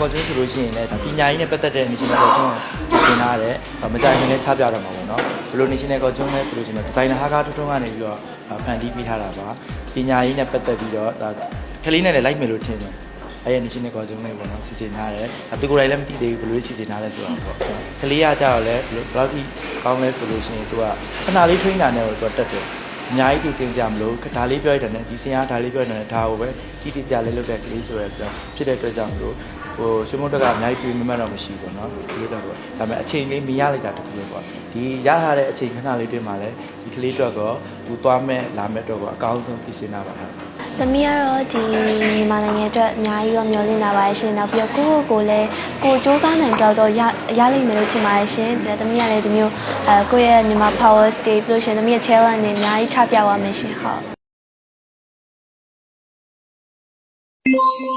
ကောကျွန်းဆိုလို့ရှိရင်လည်းဒါပညာရေးနဲ့ပတ်သက်တဲ့ national ကောကျွန်းကိုသင်ထားတယ်မကြိုင်ခင်လည်းချပြတော့မှာပေါ့နော်ဘယ်လို national ကောကျွန်းလဲဆိုလို့ရှိရင်ဒီဇိုင်နာဟာကားထွန်းထွန်းကနေပြီးတော့ဖန်တီးပေးထားတာပါပညာရေးနဲ့ပတ်သက်ပြီးတော့ဒါကလေးနဲ့လည်းလိုက်မယ်လို့ထင်တယ်အဲ့ရ national ကောကျွန်းလေးပေါ့နော်စီစဉ်ထားတယ်အတူကိုယ်တိုင်လည်းမသိသေးဘူးဘယ်လိုစီစဉ်ထားလဲဆိုတော့ပေါ့ကလေးကကြောက်လဲဘယ်လောက်ထိကောင်းလဲဆိုလို့ရှိရင်သူကခဏလေး trainer နဲ့တော့တက်တယ်အများကြီးသူသင်ကြမလို့ဒါလေးပြောရတဲ့နဲ့ဒီစင်အားဒါလေးပြောရတဲ့ဒါကိုပဲတိတိကျလေးလုပ်တဲ့ကလေးဆိုရတဲ့ဖြစ်တဲ့အတွက်ကြောင့်မလို့ ဟိုရှင်မတို့ကအများကြီးတွေ့မှမတော့မရှိဘူးเนาะဒီလိုတော့ပေါ့ဒါပေမဲ့အချိန်လေးမရလိုက်တာတခုပဲပေါ့ဒီရထားတဲ့အချိန်ခဏလေးတွေ့မှလည်းဒီကလေးတော့ကောသူသွားမဲ့လာမဲ့တော့ကောအကောင်းဆုံးပြင်ဆင်တာပါဟုတ် ။သမီးကတော့ဒီမြန်မာနိုင်ငံအတွက်အများကြီးတော့မျှော်လင့်တာပါရှင်။နောက်ပြီးတော့ကိုယ့်ကိုယ်ကိုလည်းကိုယ်စူးစမ်းနိုင်တော့တော့ရရလိမ့်မယ်လို့ထင်ပါတယ်ရှင်။ဒါသမီးကလည်းဒီမျိုးအဲကိုယ့်ရဲ့မြန်မာ power state ပြီးလို့ရှင်သမီးရဲ့ challenge တွေအများကြီးချပြသွားမယ်ရှင်ဟုတ်။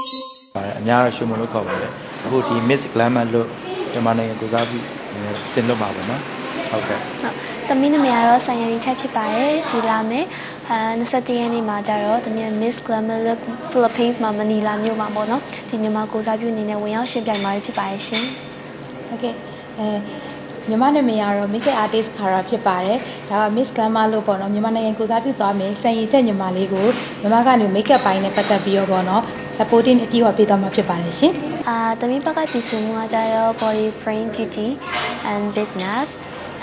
ပါတယ်အများတော့ရှင်မလို့ခေါ်ပါတယ်အခုဒီ Miss Glamour လို့မြန်မာနိုင်ငံကိုစားပြီးဆင်လွတ်ပါပါเนาะဟုတ်ကဲ့ ဟုတ်သမီးနာမည်ကတော့ဆိုင်ရရီချက်ဖြစ်ပါတယ်ဒီလာမယ်အဲ27ရက်နေ့မှာကျတော့သမီး Miss Glamour Look Philippines မှာမနီလာမြို့မှာပေါ့နော်ဒီမြန်မာကိုစားပြုအနေနဲ့ဝင်ရောက်ရှင်ပြိုင်မှာဖြစ်ပါတယ်ရှင် โอเคအဲညီမနာမည်ကတော့ makeup artist Kara ဖြစ်ပါတယ်ဒါက Miss Glamour လို့ပေါ့နော်မြန်မာနိုင်ငံကိုစားပြုသွားမယ်စံရည်တက်ညီမလေးကိုညီမကနေ makeup ပိုင်းနဲ့ပတ်သက်ပြီးတော့ပေါ့နော် supporting အတီးဝပေးသွားမှာဖြစ်ပါတယ်ရှင်အာသမီးဘက်ကပြင်ဆင်မှုကကျတော့ body brain beauty and business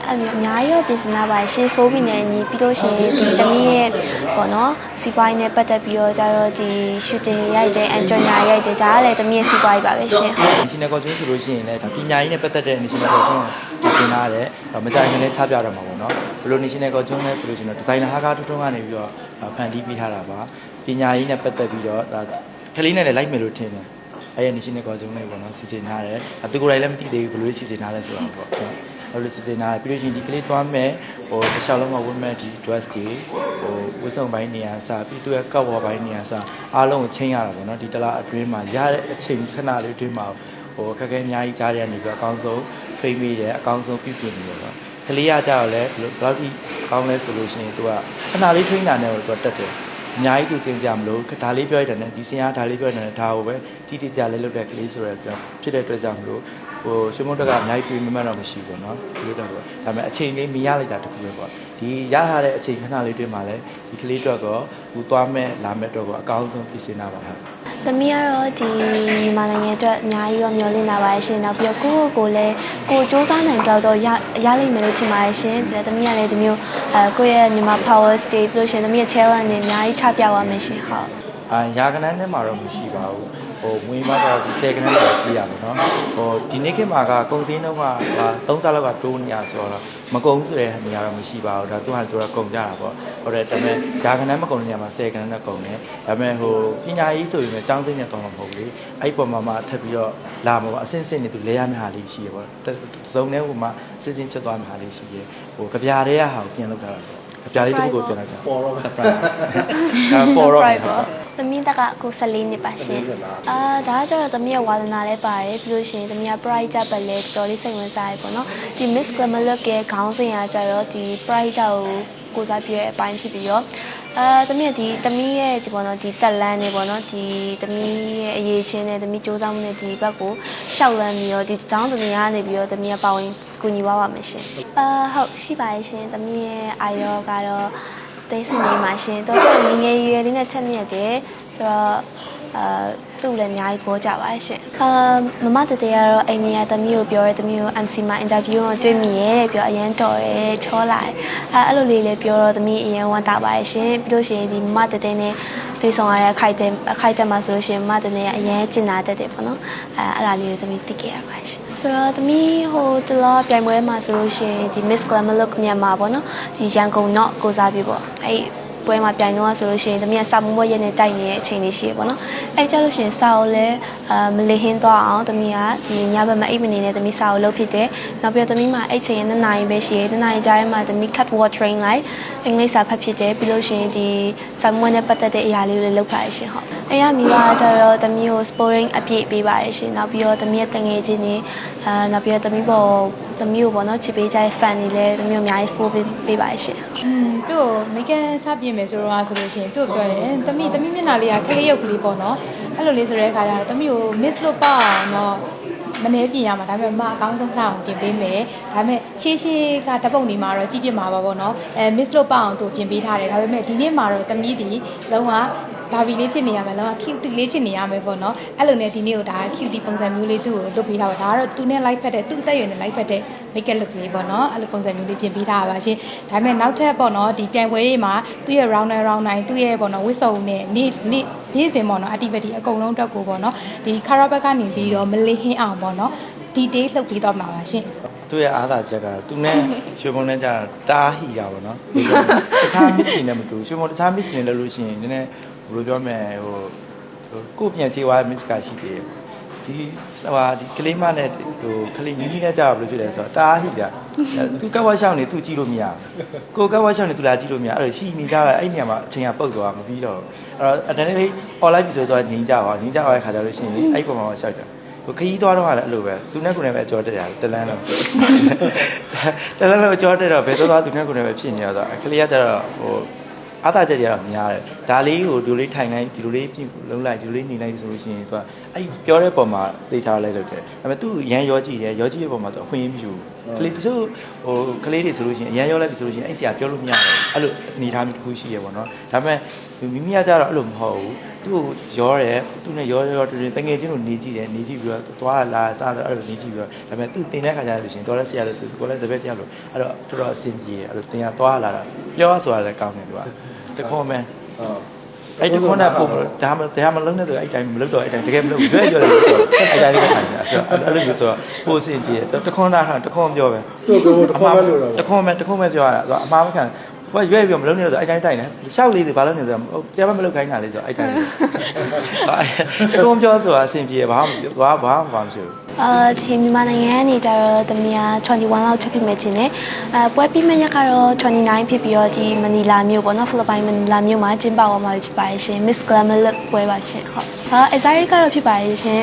အမျိုးအများကြီးရောပြင်ဆင်လာပါရှင်ဖိုးပြီးနေညီပြီးလို့ရှိရင်ဒီသမီးရဲ့ပေါ့နော်စီးပွားရေးနဲ့ပတ်သက်ပြီးတော့ကျတော့ဒီ shooting တွေရိုက်တယ် engineer ရိုက်တယ်ဒါကလည်းသမီးရဲ့စီးပွားရေးပါပဲရှင်ဟုတ် national ကောကျွန်းဆိုလို့ရှိရင်လည်းဒါပညာရေးနဲ့ပတ်သက်တဲ့ national ကောကျွန်းကိုသင်ထားတယ်မကြိုင်ခင်လည်းချပြတော့မှာပေါ့နော်ဘယ်လို national ကောကျွန်းလဲဆိုလို့ရှိရင်ဒီဇိုင်နာဟာကားထွန်းထွန်းကနေပြီးတော့ဖန်တီးပေးထားတာပါပညာရေးနဲ့ပတ်သက်ပြီးတော့ဒါ ကလေးနဲ့လည်းလိုက်မယ်လို့ထင်တယ်အဲ့ရ national ကောကျွန်းလေးပေါ့နော်စီစဉ်ထားတယ်အတူကိုယ်တိုင်လည်းမသိသေးဘူးဘယ်လိုစီစဉ်ထားလဲဆိုတော့ပေါ့အဲ့လိုစီစဉ်ထားတယ်ပြီးလို့ရှိရင်ဒီကလေးသွားမယ်ဟိုတစ်ခြားလုံးကဝတ်မဲ့ဒီ dress တွေဟိုဝတ်စုံပိုင်းနေရာစပြီးသူရဲ့ကောက်ဝါပိုင်းနေရာစအားလုံးကိုချိန်ရတာပေါ့နော်ဒီတလားအတွင်းမှာရတဲ့အချိန်ခဏလေးအတွင်းမှာဟိုခက်ခဲအများကြီးကြားရနေပြီးအကောင်းဆုံးဖိမိတယ်အကောင်းဆုံးပြုပြင်နေတယ်ပေါ့ကလေးရကြတော့လဲဘယ်လောက်ထိကောင်းလဲဆိုလို့ရှိရင်သူကခဏလေး trainer နဲ့တော့တက်တယ် အများကြီးသူသင်ကြမလို့ဒါလေးပြောရတဲ့နဲ့ဒီစင်အားဒါလေးပြောရတဲ့ဒါကိုပဲတိတိကျလေးလုပ်တဲ့ကလေးဆိုရတဲ့ဖြစ်တဲ့အတွက်ကြောင့်မလို့ဟိုရှင်မတို့ကအများကြီးပြင်မှတော့မရှိဘူးเนาะဒီလိုတော့ပေါ့ဒါပေမဲ့အချိန်လေးမရလိုက်တာတခုပဲပေါ့ ဒီရထားတဲ့အချိန်ခဏလေးတွေ့မှလည်းဒီကလေးတော့ကောသူသွားမဲ့လာမဲ့တော့ကောအကောင်းဆုံးပြင်ဆင်တာပါဟုတ်သမီးကတော့ဒီမြန်မာနိုင်ငံအတွက်အများကြီးရောမျှော်လင့်တာပါရှင်နောက်ပြီးတော့ကိုယ့်ကိုယ်ကိုလည်းကိုယ်စူးစမ်းနိုင်တော့တော့ရရလိမ့်မယ်လို့ထင်ပါတယ်ရှင်ဒါသမီးကလည်းဒီမျိုးအဲကိုယ့်ရဲ့မြန်မာ power state ပြီးလို့ရှင်သမီးရဲ့ challenge တွေအများကြီးချပြသွားမယ်ရှင်ဟုတ်အာရာကနန်းထဲမှာတော့မရှိပါဘူး ဟိုမွေးမတော့ဒီ10ခန်းလောက်ကြည့်ရမှာနော်ဟိုဒီနေ့ခေတ်မှာကကုန်သေးတော့က3စားလောက်ကတိုးနေရဆိုတော့မကုန်ဆိုတဲ့နေရာတော့မရှိပါဘူးဒါသူကသူကကုန်ကြတာပေါ့ဟုတ်တယ်ဒါပေမဲ့ဈာခန်းနဲ့မကုန်တဲ့နေရာမှာ10ခန်းနဲ့ကုန်တယ်ဒါပေမဲ့ဟိုပညာရေးဆိုရင်လည်းចောင်းသိနေတော့မှာမဟုတ်လေအဲ့ပုံမှာမှထပ်ပြီးတော့လာမှာပေါ့အစင်းစင်းနေသူလဲရမယ့်ဟာလေးရှိရပေါ့စုံတဲ့ဟိုမှာစစ်စစ်ချက်သွားမယ့်ဟာလေးရှိရဟိုကြပြားတဲ့ဟာကိုပြင်လောက်တာတော့ကြပြားလေးတူကိုပြင်လိုက်တာပေါ်တော့ surprise ဒါပေါ်တော့ သမီးတက်ကအခု14နှစ်ပါရှင်အာဒါကကျတော့သမီးရဲ့ဝါသနာလည်းပါတယ်ပြီးလို့ရှိရင်သမီးက pride ကြပတ်လည်းတော်တော်လေးစိတ်ဝင်စားရပေါ့နော်ဒီ Miss Glamour Look ရဲ့ခေါင်းစဉ်ကကျတော့ဒီ pride ကိုကိုစားပြရဲ့အပိုင်းဖြစ်ပြီးတော့အာသမီးကဒီသမီးရဲ့ဒီပေါ့နော်ဒီတက်လန်းနေပေါ့နော်ဒီသမီးရဲ့အရေးချင်းနဲ့သမီးစူးစမ်းမှုနဲ့ဒီဘက်ကိုရှောက်လန်းပြီးတော့ဒီတောင်းသမီးကနေပြီးတော့သမီးကပါဝင်ကူညီပါပါမယ်ရှင်အာဟုတ်ရှိပါရဲ့ရှင်သမီးရဲ့အာရောကတော့ သိစင်နေမှာရှင်တော့ကျငယ်ငယ်ရွယ်လေးနဲ့ချက်မြက်တယ်ဆိုတော့အာ သူ့လည်းအများကြီးပေါ်ကြပါတယ်ရှင်အာမမတတေကတော့အိမ်ကြီးကသမီးကိုပြောရဲသမီးကို MC မှာ interview တော့တွေ့မိရဲပြောအရန်တော်ရဲချောလာတယ်အဲအဲ့လိုလေးလည်းပြောတော့သမီးအရန်ဝမ်းသာပါတယ်ရှင်ပြီးလို့ရှိရင်ဒီမမတတေနဲ့တွေ့ဆုံရတဲ့အခိုက်အတန့်အခိုက်အတန့်မှာဆိုလို့ရှိရင်မမတတေကအရန်ကျင်နာတတ်တယ်ပေါ့နော်အဲအဲ့ဒါလေးကိုသမီးသိခဲ့ရပါတယ်ရှင်ဆိုတော့သမီးဟိုတလောပြိုင်ပွဲမှာဆိုလို့ရှိရင်ဒီ Miss Glamour Look မြန်မာပေါ့နော်ဒီရန်ကုန်တော့ကိုစားပြီပေါ့အဲ့ ပွဲမှာပြိုင်တော့ဆိုလို့ရှိရင်သမီးကစာမွေးပွဲရက်နဲ့တိုက်နေတဲ့အချိန်လေးရှိရပေါ့နော်အဲ့ကြလို့ရှိရင်စာကိုလည်းအာမလေးဟင်းသွားအောင်သမီးကဒီညဘက်မှာအိပ်မနေနဲ့သမီးစာကိုလုပ်ဖြစ်တယ်နောက်ပြီးတော့သမီးမှာအဲ့ချိန်ရဲ့နှစ်နာရီပဲရှိရနှစ်နာရီကြားထဲမှာသမီး cut water train လိုက်အင်္ဂလိပ်စာဖတ်ဖြစ်တယ်ပြီးလို့ရှိရင်ဒီစာမွေးနဲ့ပတ်သက်တဲ့အရာလေးတွေလုပ်ပါရရှင်ဟုတ်အဲ့ရမိဘကကျတော့သမီးကို sporting အပြည့်ပေးပါရရှင်နောက်ပြီးတော့သမီးရဲ့တငယ်ချင်းတွေအာနောက်ပြီးတော့သမီးပေါ် သမီးကိုပေါ့နော်ချစ်ပေးကြတဲ့ fan တွေလည်းသမီးကိုအများကြီး support ပေးပေးပါရရှင်อืมသူ့ကိုမိကန်စပြင်မယ်ဆိုတော့ဆိုလို့ရှိရင်သူ့ကိုပြောတယ်တမိတမိမျက်နှာလေးကခလေးရုပ်ကလေးပေါ့နော်အဲအဲ့လိုလေးဆိုတဲ့အခါကျတော့တမီးကို miss လို့ပေါ့အောင်တော့မနေပြင်ရမှာဒါပေမဲ့မအကောင်းဆုံးလှအောင်ပြင်ပေးမယ်ဒါပေမဲ့ရှေးရှေးကတပုတ်နေမှာတော့ကြည့်ပြမှာပါပေါ့နော်အဲ miss လို့ပေါ့အောင်သူပြင်ပေးထားတယ်ဒါပေမဲ့ဒီနေ့မှာတော့တမီးဒီလုံးဝ ဘာဘီလေးဖြစ်နေရမယ်လောက cute လေးဖြစ်နေရမယ်ပေါ့နော်အဲ့လိုနဲ့ဒီနေ့ကိုဒါ cute ပုံစံမျိုးလေးသူ့ကိုလုပ်ပေးထားပါဒါကတော့သူနဲ့ live ဖက်တဲ့သူ့အသက်အရွယ်နဲ့ live ဖက်တဲ့ make up look လေးပေါ့နော်အဲ့လိုပုံစံမျိုးလေးပြင်ပေးထားပါရှင်ဒါပေမဲ့နောက်ထပ်ပေါ့နော်ဒီပြိုင်ပွဲတွေမှာသူ့ရဲ့ round 9 round 9သူ့ရဲ့ပေါ့နော်ဝစ်စုံနဲ့နေ့နေ့နေ့စဉ်ပေါ့နော် activity အကုန်လုံးအတွက်ကိုပေါ့နော်ဒီ caravan ကနေပြီးတော့မလေးဟင်းအောင်ပေါ့နော် detail လှုပ်ပြီးတော့မှာပါရှင်သူ့ရဲ့အားသာချက်ကသူနဲ့ရွှေမုံနဲ့ကြာတားဟီတာပေါ့နော်တခြား miss တွေနဲ့မတူရွှေမုံတခြား miss တွေလည်းလို့ရှိရင်နည်းနည်း ဘယ်လိုပြောမလဲဟိုကိုပြန်ချေသွား miss ကရှိသေးတယ်ဒီဟိုဒီကလေးမနဲ့ဟိုကလေးမိမိနဲ့ကြာဘယ်လိုဖြစ်လဲဆိုတော့တားဟီတာသူကဝါရှောင်းနေသူကြည့်လို့မရကိုကဝါရှောင်းနေသူလာကြည့်လို့မရအဲ့လိုဟီနေကြတာအဲ့နေရာမှာအချိန်ကပုတ်သွားမပြီးတော့အဲ့တော့အတန်းလေး online ပြီဆိုတော့ငင်းကြပါငင်းကြပါတဲ့ခါကျလို့ရှိရင်အဲ့ပုံမှာရှောက်တယ်ဟိုခရီးသွားတော့ကလည်းအဲ့လိုပဲသူနဲ့ကိုယ်နဲ့ပဲကြောတက်ရတယ်တလန်းလုံးတလန်းလုံးကြောတက်တော့ဘယ်တော့သွားသူနဲ့ကိုယ်နဲ့ပဲဖြစ်နေရတော့အခလေးကကျတော့ဟို အားသာချက်တွေကတော့များတယ်ဒါလေးကိုဒီလိုလေးထိုင်လိုက်ဒီလိုလေးပြင်လုံးလိုက်ဒီလိုလေးနေလိုက်ဆိုလို့ရှိရင်သူကအဲ့ပြောတဲ့ပုံမှာသိထားလိုက်လို့တယ်ဒါပေမဲ့သူရန်ရောကြည့်တယ်ရောကြည့်တဲ့ပုံမှာသူအခွင့်အရေးမရှိဘူး ကလေးတချို့ဟိုကလေးတွေဆိုလို့ရှိရင်ရန်ရောလိုက်ပြီဆိုလို့ရှိရင်အဲ့ဆရာပြောလို့မရဘူးအဲ့လိုအနေထားမျိုးတစ်ခုရှိရပေါ့နော်ဒါပေမဲ့မိမိကကျတော့အဲ့လိုမဟုတ်ဘူးသူ့ကိုရောတယ်သူနဲ့ရောရောတွင်တငယ်ချင်းကိုနေကြည့်တယ်နေကြည့်ပြီးတော့သွားလာစားတယ်အဲ့လိုနေကြည့်ပြီးတော့ဒါပေမဲ့သူတင်တဲ့ခါကျလို့ရှိရင်တော်လည်းဆရာလို့သူကိုလည်းတပည့်တယောက်လို့အဲ့တော့တော်တော်အဆင်ပြေတယ်အဲ့လိုတင်ရသွားလာတာပြောဆိုတာလည်းကောင်းတယ်သူကတခေါ်မယ်ဟုတ် အဲ့ဒီခုနကပုံဒါမှဒါမှလုံးနေတော့အဲ့တိုင်းမလုပ်တော့အဲ့တိုင်းတကယ်မလုပ်ဘူးရွေ့ရွေ့လို့အဲ့တိုင်းလေးခံနေတာအဲ့လိုမျိုးဆိုတော့ပိုအဆင်ပြေတယ်တခွန်းသားတခွန်းပြောပဲသူ့ကိုယ်တခေါက်ပဲလို့တော့တခွန်းပဲတခွန်းပဲပြောရတာသူကအမှားမခံ ဘာရွေ့ပြီးမလုံးနေတော့အဲ့တိုင်းတိုက်နေရှောက်လေးတွေဘာလို့နေဆိုတော့တရားမမလုပ်ခိုင်းတာလေးဆိုအဲ့တိုင်းတခွန်းပြောဆိုတာအဆင်ပြေဘာမှဘာဘာမှမဖြစ်ဘူးအာဒီမြန်မာနိုင်ငံကနေကြတော့တမီးက21လောက်ချက်ဖြစ်မယ်ခြင်းနဲ့အဲပွဲပြီးမဲ့ရက်ကတော့29ဖြစ်ပြီးတော့ဒီမနီလာမြို့ပေါ့နော်ဖိလစ်ပိုင်မနီလာမြို့မှာကျင်းပသွားမှာဖြစ်ပါတယ်ရှင် Miss Glamour Look ပွဲပါရှင်ဟုတ်အာ Azari ကတော့ဖြစ်ပါတယ်ရှင်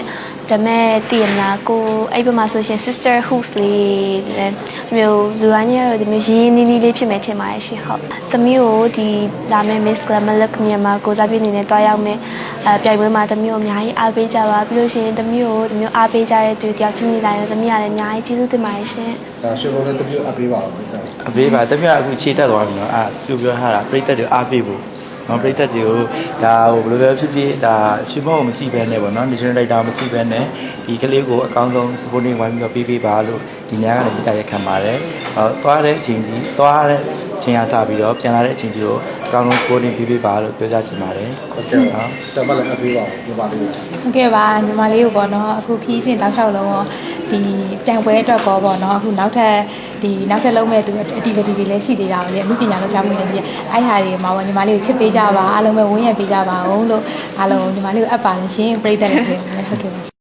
ဒါမဲ့တည်ရမလားကိုအဲ့ဘက်မှာဆိုရှင် sister hoops လေးတဲ့မျိုးလူတိုင်းရဲ့တော့ဒီမျိုးရင်းရင်းနှီးနှီးလေးဖြစ်မယ်ထင်ပါတယ်ရှင်ဟုတ်သမီးကိုဒီလာမယ့် Miss Glamour Look မြန်မာကိုစားပြနေနဲ့တွားရောက်မယ်အဲပြိုင်ပွဲမှာသမီးကိုအများကြီးအားပေးကြပါပြီးလို့ရှိရင်သမီးကိုဒီမျိုးအားပေးကြတဲ့သူတယောက်ချင်းစီတိုင်းတော့သမီးကလည်းအများကြီးကျေးဇူးတင်ပါတယ်ရှင်ဒါရွှေဘုံနဲ့တပြုတ်အပ်ပေးပါဦးဗျာအပေးပါတပြအခုခြေတက်သွားပြီနော်အာသူပြောထားတာပြိတက်တွေအားပေးဖို့ နော်ပြိတက်တွေကိုဒါဟိုဘယ်လိုပဲဖြစ်ဖြစ်ဒါရှင်မောကိုမကြည့်ဘဲနဲ့ပေါ့နော် national data မကြည့်ဘဲနဲ့ဒီကလေးကိုအကောင်းဆုံး supporting ဝိုင်းပြီးတော့ပေးပေးပါလို့ဒီညကနေမိတာရက်ခံပါတယ်ဟောသွားတဲ့အချိန်ကြီးသွားတဲ့အချိန်အားစပြီးတော့ပြန်လာတဲ့အချိန်ကြီးကိုအကောင်းဆုံး supporting ပေးပေးပါလို့ပြောကြချင်ပါတယ်ဟုတ်ကဲ့ပါဆရာမလည်းအပ်ပေးပါဦးဒီပါလေးဟုတ်ကဲ့ပါညီမလေးကိုပေါ့နော်အခုခီးစဉ်တောက်လျှောက်လုံးရောဒီပြိုင်ပွဲအတွက်ကောပေါ့နော်အခုနောက်ထပ် ဒီနောက်ထပ်လုံးမဲ့သူ activity တွေလည်းရှိသေးတာလေအမှုပညာလောက်ချမှုတွေရှိအဲ့ဟာတွေမှာပေါ့ညီမလေးကိုချစ်ပေးကြပါအားလုံးပဲဝန်းရံပေးကြပါအောင်လို့အားလုံးညီမလေးကိုအပ်ပါလို့ရှင်ပြိတ္တလည်းဖြစ်ဟုတ်ကဲ့ပါ